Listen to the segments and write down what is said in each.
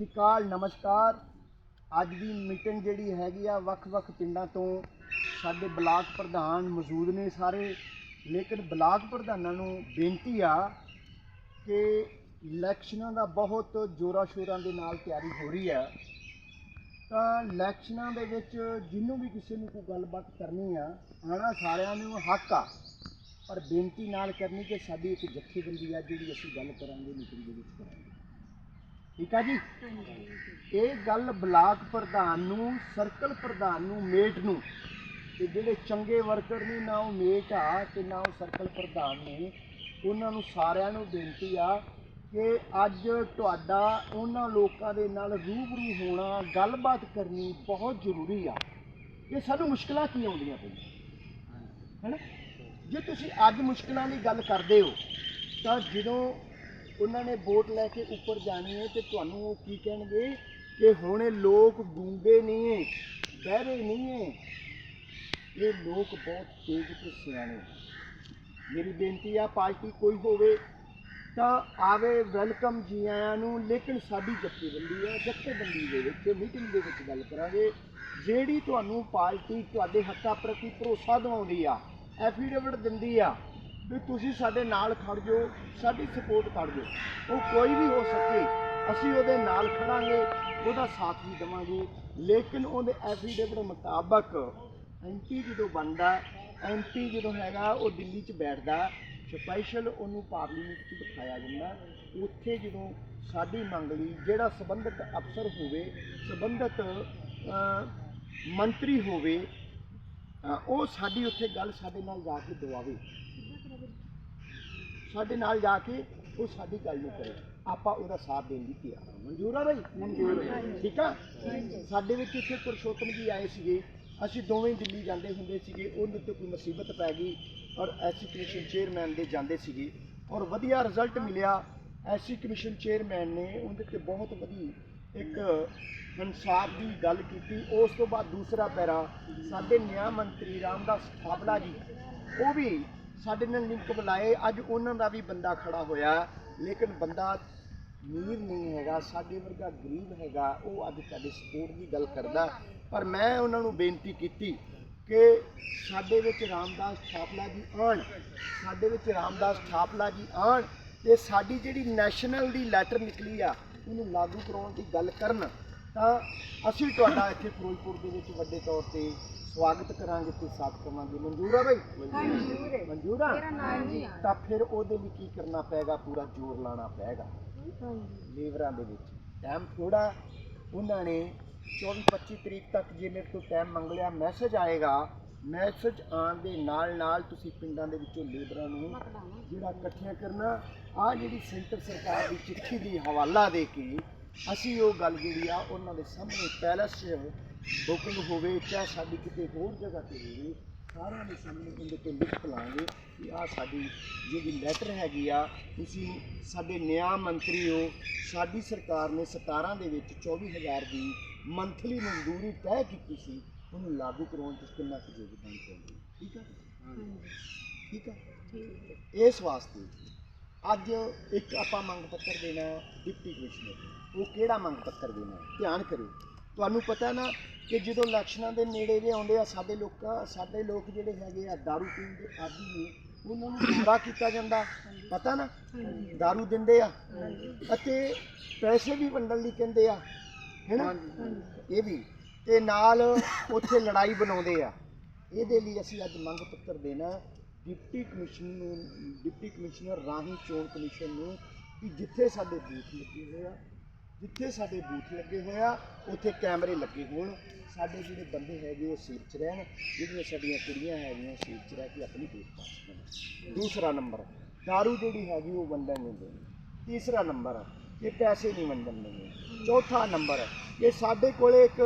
ਸਤਿ ਸ਼੍ਰੀ ਅਕਾਲ ਨਮਸਕਾਰ। ਅੱਜ ਦੀ ਮੀਟਿੰਗ ਜਿਹੜੀ ਹੈਗੀ ਆ ਵੱਖ-ਵੱਖ ਪਿੰਡਾਂ ਤੋਂ ਸਾਡੇ ਬਲਾਕ ਪ੍ਰਧਾਨ ਮੌਜੂਦ ਨੇ ਸਾਰੇ। ਲੇਕਿਨ ਬਲਾਕ ਪ੍ਰਧਾਨਾਂ ਨੂੰ ਬੇਨਤੀ ਆ ਕਿ ਇਲੈਕਸ਼ਨਾਂ ਦਾ ਬਹੁਤ ਜ਼ੋਰਾਂ ਸ਼ੋਰਾਂ ਦੇ ਨਾਲ ਤਿਆਰੀ ਹੋ ਰਹੀ ਆ। ਤਾਂ ਇਲੈਕਸ਼ਨਾਂ ਦੇ ਵਿੱਚ ਜਿਹਨੂੰ ਵੀ ਕਿਸੇ ਨੂੰ ਕੋਈ ਗੱਲਬਾਤ ਕਰਨੀ ਆ ਆਣਾ ਸਾਰਿਆਂ ਨੂੰ ਹੱਕ ਆ। ਪਰ ਬੇਨਤੀ ਨਾਲ ਕਰਨੀ ਕਿ ਸਾਡੀ ਇੱਕ ਜਥੇਬੰਦੀ ਆ, ਜਿਹੜੀ ਅਸੀਂ ਗੱਲ ਕਰਾਂਗੇ, ਮੀਟਿੰਗ ਦੇ ਵਿੱਚ ਕਰਾਂਗੇ। ਠੀਕ ਆ ਜੀ? ਇਹ ਗੱਲ ਬਲਾਕ ਪ੍ਰਧਾਨ ਨੂੰ, ਸਰਕਲ ਪ੍ਰਧਾਨ ਨੂੰ, ਮੇਟ ਨੂੰ ਤੇ ਜਿਹੜੇ ਚੰਗੇ ਵਰਕਰ ਨੇ, ਨਾ ਉਹ ਮੇਟ ਆ ਤੇ ਨਾ ਉਹ ਸਰਕਲ ਪ੍ਰਧਾਨ ਨੇ, ਉਹਨਾਂ ਨੂੰ ਸਾਰਿਆਂ ਨੂੰ ਬੇਨਤੀ ਆ ਕਿ ਅੱਜ ਤੁਹਾਡਾ ਉਹਨਾਂ ਲੋਕਾਂ ਦੇ ਨਾਲ ਰੂਬਰੂ ਹੋਣਾ, ਗੱਲਬਾਤ ਕਰਨੀ ਬਹੁਤ ਜ਼ਰੂਰੀ ਆ। ਇਹ ਸਾਨੂੰ ਮੁਸ਼ਕਲਾਂ ਕੀ ਆਉਂਦੀਆਂ ਪਈਆਂ? ਹੈਨਾ? ਜੇ ਤੁਸੀਂ ਅੱਜ ਮੁਸ਼ਕਲਾਂ ਦੀ ਗੱਲ ਕਰਦੇ ਹੋ, ਤਾਂ ਜਦੋਂ ਉਹਨਾਂ ਨੇ ਵੋਟ ਲੈ ਕੇ ਉੱਪਰ ਜਾਣੀ ਹੈ ਤੇ ਤੁਹਾਨੂੰ ਉਹ ਕੀ ਕਹਿਣਗੇ? ਕਿ ਹੁਣ ਇਹ ਲੋਕ ਗੂੰਗੇ ਨਹੀਂ ਹੈ ਬਹਿਰੇ ਨਹੀਂ ਹੈ। ਇਹ ਲੋਕ ਬਹੁਤ ਤੇਜ਼ ਤੇ ਸਿਆਣੇ ਮੇਰੀ ਬੇਨਤੀ ਆ, ਪਾਰਟੀ ਕੋਈ ਹੋਵੇ ਤਾਂ ਆਵੇ, ਵੈਲਕਮ ਜੀ ਆਇਆਂ ਨੂੰ, ਲੇਕਿਨ ਸਾਡੀ ਜੱਥੇਬੰਦੀ ਆ, ਜਥੇਬੰਦੀ ਦੇ ਵਿੱਚ, ਮੀਟਿੰਗ ਦੇ ਵਿੱਚ ਗੱਲ ਕਰਾਂਗੇ। ਜਿਹੜੀ ਤੁਹਾਨੂੰ ਪਾਰਟੀ ਤੁਹਾਡੇ ਹੱਕਾਂ ਪ੍ਰਤੀ ਭਰੋਸਾ ਦਿਵਾਉਂਦੀ ਆ, ਐਫੀਡੇਵਿਟ ਦਿੰਦੀ ਆ ਵੀ ਤੁਸੀਂ ਸਾਡੇ ਨਾਲ ਖੜ ਜਾਓ, ਸਾਡੀ ਸਪੋਰਟ ਕਰ ਦਿਓ। ਉਹ ਕੋਈ ਵੀ ਹੋ ਸਕੇ, ਅਸੀਂ ਉਹਦੇ ਨਾਲ ਖੜਾਂਗੇ, ਉਹਦਾ ਸਾਥ ਵੀ ਦੇਵਾਂਗੇ। ਲੇਕਿਨ ਉਹਦੇ ਐਫੀਡੇਵਿਟ ਮੁਤਾਬਕ ਐਮਪੀ ਜਦੋਂ ਬਣਦਾ ਐਮਪੀ ਜਦੋਂ ਹੈਗਾ, ਉਹ ਦਿੱਲੀ 'ਚ ਬੈਠਦਾ ਸਪੈਸ਼ਲ ਉਹਨੂੰ ਪਾਰਲੀਮੈਂਟ 'ਚ ਬਿਠਾਇਆ ਜਾਂਦਾ। ਉੱਥੇ ਜਦੋਂ ਸਾਡੀ ਮੰਗ ਲਈ ਜਿਹੜਾ ਸੰਬੰਧਿਤ ਅਫਸਰ ਹੋਵੇ, ਸੰਬੰਧਿਤ ਮੰਤਰੀ ਹੋਵੇ ਉਹ ਸਾਡੀ ਉੱਥੇ ਗੱਲ ਸਾਡੇ ਨਾਲ ਜਾ ਕੇ ਦਵਾਵੇ। ਸਾਡੇ ਨਾਲ ਜਾ ਕੇ ਉਹ ਸਾਡੀ ਗੱਲ ਨੂੰ ਕਰੇ। ਆਪਾਂ ਉਹਦਾ ਸਾਥ ਦੇਣ ਦੀ ਤਿਆਰ ਹਾਂ। ਮਨਜ਼ੂਰ ਆ ਬਈ? ਮਨਜ਼ੂਰ ਠੀਕ ਆ? ਸਾਡੇ ਵਿੱਚ ਇੱਥੇ ਪੁਰਸ਼ੋਤਮ ਜੀ ਆਏ ਸੀਗੇ। ਅਸੀਂ ਦੋਵੇਂ ਦਿੱਲੀ ਜਾਂਦੇ ਹੁੰਦੇ ਸੀਗੇ। ਉਹਦੇ ਤੇ ਕੋਈ ਮੁਸੀਬਤ ਪੈ ਗਈ ਔਰ ਐਸੀ ਕਮਿਸ਼ਨ ਚੇਅਰਮੈਨ ਦੇ ਜਾਂਦੇ ਸੀਗੇ। ਔਰ ਵਧੀਆ ਰਿਜ਼ਲਟ ਮਿਲਿਆ। ਐਸੀ ਕਮਿਸ਼ਨ ਚੇਅਰਮੈਨ ਨੇ ਉਹਦੇ ਤੇ ਬਹੁਤ ਵਧੀ। ਇੱਕ ਇਨਸਾਫ ਦੀ ਗੱਲ ਕੀਤੀ। ਉਸ ਤੋਂ ਬਾਅਦ ਦੂਸਰਾ ਪੈਰਾ ਸਾਡੇ ਨਿਆਂ ਮੰਤਰੀ ਰਾਮਦਾਸ ਥਾਪੜਾ ਜੀ। ਉਹ ਵੀ ਸਾਡੇ ਨਾਲ ਲਿੰਕ ਬੁਲਾਏ। ਅੱਜ ਉਹਨਾਂ ਦਾ ਵੀ ਬੰਦਾ ਖੜਾ ਹੋਇਆ। ਲੇਕਿਨ ਬੰਦਾ ਅਮੀਰ ਨਹੀਂ ਹੈਗਾ, ਸਾਡੇ ਵਰਗਾ ਗਰੀਬ ਹੈਗਾ। ਉਹ ਅੱਜ ਤੁਹਾਡੇ ਸਪੋਰਟ ਦੀ ਗੱਲ ਕਰਦਾ। ਪਰ ਮੈਂ ਉਹਨਾਂ ਨੂੰ ਬੇਨਤੀ ਕੀਤੀ ਕਿ ਸਾਡੇ ਵਿੱਚ ਰਾਮਦਾਸ ਠਾਪਲਾ ਜੀ ਆਣ ਸਾਡੇ ਵਿੱਚ ਰਾਮਦਾਸ ਥਾਪਲਾ ਜੀ ਆਣ ਤੇ ਸਾਡੀ ਜਿਹੜੀ ਨੈਸ਼ਨਲ ਦੀ ਲੈਟਰ ਨਿਕਲੀ ਆ, ਉਹਨੂੰ ਲਾਗੂ ਕਰਾਉਣ ਦੀ ਗੱਲ ਕਰਨ। ਤਾਂ ਅਸੀਂ ਤੁਹਾਡਾ ਇੱਥੇ ਫਿਰੋਜ਼ਪੁਰ ਦੇ ਵਿੱਚ ਵੱਡੇ ਤੌਰ ਤੇ ਸਵਾਗਤ ਕਰਾਂਗੇ ਤੇ ਸਾਥ ਕਰਾਂਗੇ ਮਨਜ਼ੂਰ ਆ ਬਈ? ਮਨਜ਼ੂਰ ਆ? ਮੇਰਾ ਨਾਮ ਜੀ ਤਾਂ ਫਿਰ ਉਹਦੇ ਲਈ ਕੀ ਕਰਨਾ ਪਏਗਾ ਪੂਰਾ ਜ਼ੋਰ ਲਾਣਾ ਪਏਗਾ ਲੇਬਰਾਂ ਦੇ ਵਿੱਚ। ਟਾਈਮ ਥੋੜਾ ਉਹਨਾਂ ਨੇ 24 25 ਤਰੀਕ ਤੱਕ ਜੇ ਮੇਰੇ ਤੋਂ ਟਾਈਮ ਮੰਗ ਲਿਆ ਮੈਸੇਜ ਆਏਗਾ। ਮੈਸੇਜ ਆਉਣ ਦੇ ਨਾਲ ਨਾਲ ਤੁਸੀਂ ਪਿੰਡਾਂ ਦੇ ਵਿੱਚੋਂ ਲੇਬਰਾਂ ਨੂੰ ਜਿਹੜਾ ਇਕੱਠਿਆਂ ਕਰਨਾ ਆ ਜਿਹੜੀ ਸੈਂਟਰ ਸਰਕਾਰ ਦੀ ਚਿੱਠੀ ਦੀ ਹਵਾਲਾ ਦੇ ਕੇ ਅਸੀਂ ਉਹ ਗੱਲ ਜਿਹੜੀ ਆ ਉਹਨਾਂ ਦੇ ਸਾਹਮਣੇ ਪੈਲਸ 'ਚ ਬੁਕਿੰਗ ਹੋਵੇ ਚਾਹੇ ਸਾਡੀ ਕਿਤੇ ਹੋਰ ਜਗ੍ਹਾ ਤੇ ਹੋਵੇ ਸਾਰਿਆਂ ਦੇ ਸਾਹਮਣੇ ਉਹਦੇ ਤੇ ਲਿਖ ਲਾਂਗੇ ਕਿ ਆ ਸਾਡੀ ਜਿਹੜੀ ਲੈਟਰ ਹੈਗੀ ਆ ਤੁਸੀਂ ਸਾਡੇ ਨਿਆਂ ਮੰਤਰੀ ਹੋ ਸਾਡੀ ਸਰਕਾਰ ਨੇ 17 ਦੇ ਵਿੱਚ 24000 ਦੀ ਮੰਥਲੀ ਮਜ਼ਦੂਰੀ ਤੈਅ ਕੀਤੀ ਸੀ ਉਹਨੂੰ ਲਾਗੂ ਕਰਾਉਣ 'ਚ ਕਿੰਨਾ ਕੁ ਯੋਗਦਾਨ ਪਾਉਂਦੇ ਠੀਕ ਆ? ਠੀਕ ਆ? ਇਸ ਵਾਸਤੇ ਅੱਜ ਇੱਕ ਆਪਾਂ ਮੰਗ ਪੱਤਰ ਦੇਣਾ ਡਿਪਟੀ ਕਮਿਸ਼ਨਰ ਨੂੰ। ਉਹ ਕਿਹੜਾ ਮੰਗ ਪੱਤਰ ਦੇਣਾ ਧਿਆਨ ਕਰਿਓ ਤੁਹਾਨੂੰ ਪਤਾ ਨਾ ਕਿ ਜਦੋਂ ਇਲੈਕਸ਼ਨਾਂ ਦੇ ਨੇੜੇ ਦੇ ਆਉਂਦੇ ਆ ਸਾਡੇ ਲੋਕਾਂ ਸਾਡੇ ਲੋਕ ਜਿਹੜੇ ਹੈਗੇ ਆ दारू ਪੀਣ ਦੇ ਆਦੀ ਨੇ ਉਹਨਾਂ ਨੂੰ ਗੁੰਮਰਾਹ ਕੀਤਾ ਜਾਂਦਾ ਪਤਾ ਨਾ दारू ਦਿੰਦੇ ਆ ਅਤੇ ਪੈਸੇ ਵੀ ਵੰਡਣ ਲਈ ਕਹਿੰਦੇ ਆ ਹੈਨਾ ਇਹ ਵੀ ਤੇ ਨਾਲ ਉੱਥੇ ਲੜਾਈ ਬਣਾਉਂਦੇ ਆ ਇਹਦੇ ਲਈ ਅਸੀਂ ਅੱਜ ਮੰਗ ਪੱਤਰ ਦੇਣਾ ਡਿਪਟੀ ਕਮਿਸ਼ਨ ਨੂੰ ਡਿਪਟੀ ਕਮਿਸ਼ਨਰ ਰਾਹੀਂ ਚੋਣ ਕਮਿਸ਼ਨ ਨੂੰ ਕਿ ਜਿੱਥੇ ਸਾਡੇ ਬੂਥ ਲੱਗੇ ਹੋਏ ਆ ਜਿੱਥੇ ਸਾਡੇ ਬੂਥ ਲੱਗੇ ਹੋਏ ਆ, ਉੱਥੇ ਕੈਮਰੇ ਲੱਗੇ ਹੋਣ। ਸਾਡੇ ਜਿਹੜੇ ਬੰਦੇ ਹੈਗੇ, ਉਹ ਸੀਟ 'ਚ ਰਹਿਣ। ਜਿਹੜੀਆਂ ਸਾਡੀਆਂ ਕੁੜੀਆਂ ਹੈਗੀਆਂ ਸੀਟ 'ਚ ਰਹਿ ਕੇ ਆਪਣੀ ਵੋਟ ਪਾ ਸਕਣ ਦੂਸਰਾ ਨੰਬਰ ਦਾਰੂ ਜਿਹੜੀ ਹੈਗੀ, ਉਹ ਵੰਡਣ ਨਹੀਂ ਦੇਣੀ। ਤੀਸਰਾ ਨੰਬਰ, ਇਹ ਪੈਸੇ ਨਹੀਂ ਵੰਡਣ ਦੇਣੇ। ਚੌਥਾ ਨੰਬਰ ਇਹ ਸਾਡੇ ਕੋਲੇ ਇੱਕ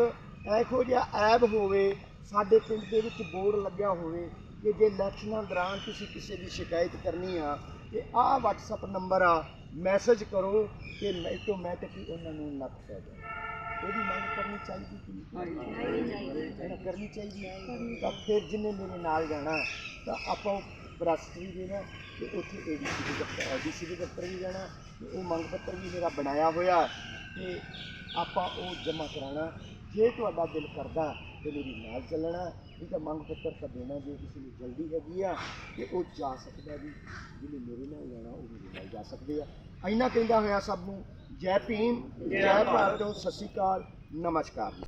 ਇਹੋ ਜਿਹਾ ਐਬ ਹੋਵੇ, ਸਾਡੇ ਪਿੰਡ ਦੇ ਵਿੱਚ ਬੋਰਡ ਲੱਗਿਆ ਹੋਵੇ ਕਿ ਜੇ ਇਲੈਕਸ਼ਨਾਂ ਦੌਰਾਨ ਤੁਸੀਂ ਕਿਸੇ ਦੀ ਸ਼ਿਕਾਇਤ ਕਰਨੀ ਆ ਤੇ ਆਹ WhatsApp ਨੰਬਰ ਆ ਮੈਸੇਜ ਕਰੋ ਕਿ ਮੈਂ ਤੋਂ ਮੈਂ ਤੇ ਕੀ ਉਹਨਾਂ ਨੂੰ ਨੱਥ ਪੈ ਜਾਏ ਇਹਦੀ ਮੰਗ ਕਰਨੀ ਚਾਹੀਦੀ ਕਿ ਨਹੀਂ ਕਰਨੀ ਚਾਹੀਦੀ। ਹੈ। ਤਾਂ ਫਿਰ ਜਿੰਨੇ ਮੇਰੇ ਨਾਲ ਜਾਣਾ ਤਾਂ ਆਪਾਂ ਬਰਾਸਟਰੀ ਦੇਣਾ ਤੇ ਉੱਥੇ ਏਡੀਸੀ ਦੇ ਦਫ਼ਤਰ ਏਡੀਸੀ ਦੇ ਦਫ਼ਤਰ ਵੀ ਜਾਣਾ ਤੇ ਉਹ ਮੰਗ ਪੱਤਰ ਵੀ ਮੇਰਾ ਬਣਾਇਆ ਹੋਇਆ ਤੇ ਆਪਾਂ ਉਹ ਜਮ੍ਹਾਂ ਕਰਾਉਣਾ। ਜੇ ਤੁਹਾਡਾ ਦਿਲ ਕਰਦਾ ਤੇ ਮੇਰੀ ਨਾਲ ਚੱਲਣਾ ਨਹੀਂ ਤਾਂ ਮੰਗ ਪੱਤਰ ਤਾਂ ਦੇਣਾ ਜੇ ਕਿਸੇ ਨੂੰ ਜਲਦੀ ਹੈਗੀ ਆ, ਤੇ ਉਹ ਜਾ ਸਕਦਾ ਜੀ ਜਿਹਨੇ ਮੇਰੇ ਨਾਲ ਜਾਣਾ ਉਹ ਮੇਰੇ ਨਾਲ ਜਾ ਸਕਦੇ ਆ। ਇੰਨਾ ਕਹਿੰਦਾ ਹੋਇਆ ਸਭ ਨੂੰ, ਜੈ ਭੀਮ, ਜੈ ਭਾਰਤ, ਸਤਿ ਸ਼੍ਰੀ ਅਕਾਲ, ਨਮਸਕਾਰ।